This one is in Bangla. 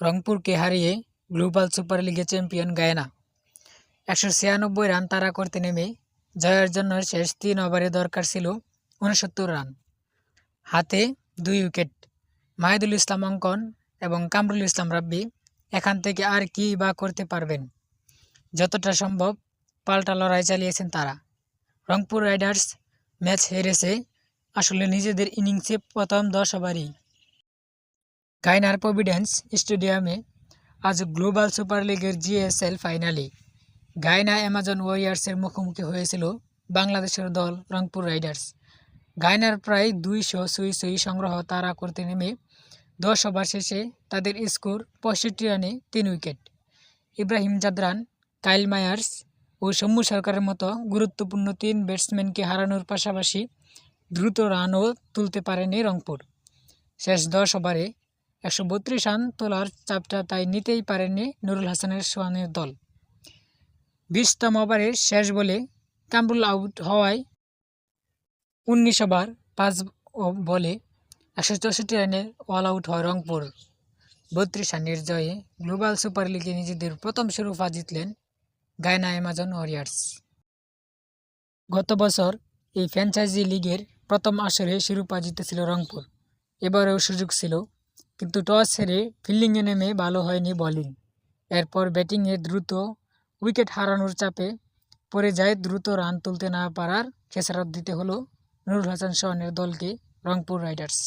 রংপুরকে হারিয়ে গ্লোবাল সুপার লিগে চ্যাম্পিয়ন গায়ানা। একশো ছিয়ানব্বই রান তারা করতে নেমে জয়ের জন্য শেষ তিন ওভারে দরকার ছিল উনসত্তর রান। হাতে দুই উইকেট। মাহিদুল ইসলাম অঙ্কন এবং কামরুল ইসলাম রাব্বি এখান থেকে আর কী বা করতে পারবেন? যতটা সম্ভব পাল্টা লড়াই চালিয়েছেন তারা। রংপুর রাইডার্স ম্যাচ হেরেছে আসলে নিজেদের ইনিংসে প্রথম দশ ওভারই। গাইনার প্রভিডেন্স স্টেডিয়ামে আজ গ্লোবাল সুপার লিগের জিএসএল ফাইনালে। গায়না অ্যামাজন ওয়ারিয়ার্সের মুখোমুখি হয়েছিল বাংলাদেশের দল রংপুর রাইডার্স। গায়নার প্রায় দুইশো সুই সুই সংগ্রহ তারা করতে নেমে দশ ওভার শেষে তাদের স্কোর পঁয়ষট্টি রানে তিন wicket. Ibrahim Zadran, Kyle Mayers ও সৌম্য সরকারের মতো গুরুত্বপূর্ণ তিন ব্যাটসম্যানকে হারানোর পাশাপাশি দ্রুত রানও তুলতে পারেনি রংপুর। শেষ দশ ওভারে একশো বত্রিশ রান তোলার চাপটা তাই নিতেই পারেননি নুরুল হাসানের সোহানের দল। বিশতম ওভারের শেষ বলে কামরুল আউট হওয়ায় উনিশ ওভার, পাঁচ বলে একশো চৌষট্টি রানে অল আউট হয় রংপুর। বত্রিশ রানের জয়ে গ্লোবাল সুপার লিগে নিজেদের প্রথম শিরোপা জিতলেন গায়না অ্যামাজন ওয়ারিয়ার্স। গত বছর এই ফ্র্যাঞ্চাইজি লিগের প্রথম আসরে শিরোপা জিতেছিল রংপুর। এবারেও সুযোগ ছিল কিন্তু টস হেরে ফিল্ডিংয়ে নেমে ভালো হয়নি বোলিং। এরপর ব্যাটিংয়ে দ্রুত উইকেট হারানোর চাপে পড়ে যায় দ্রুত রান তুলতে না পারার খেসারত দিতে হলো নুরুল হাসান সোহানের দলকে রংপুর রাইডার্স।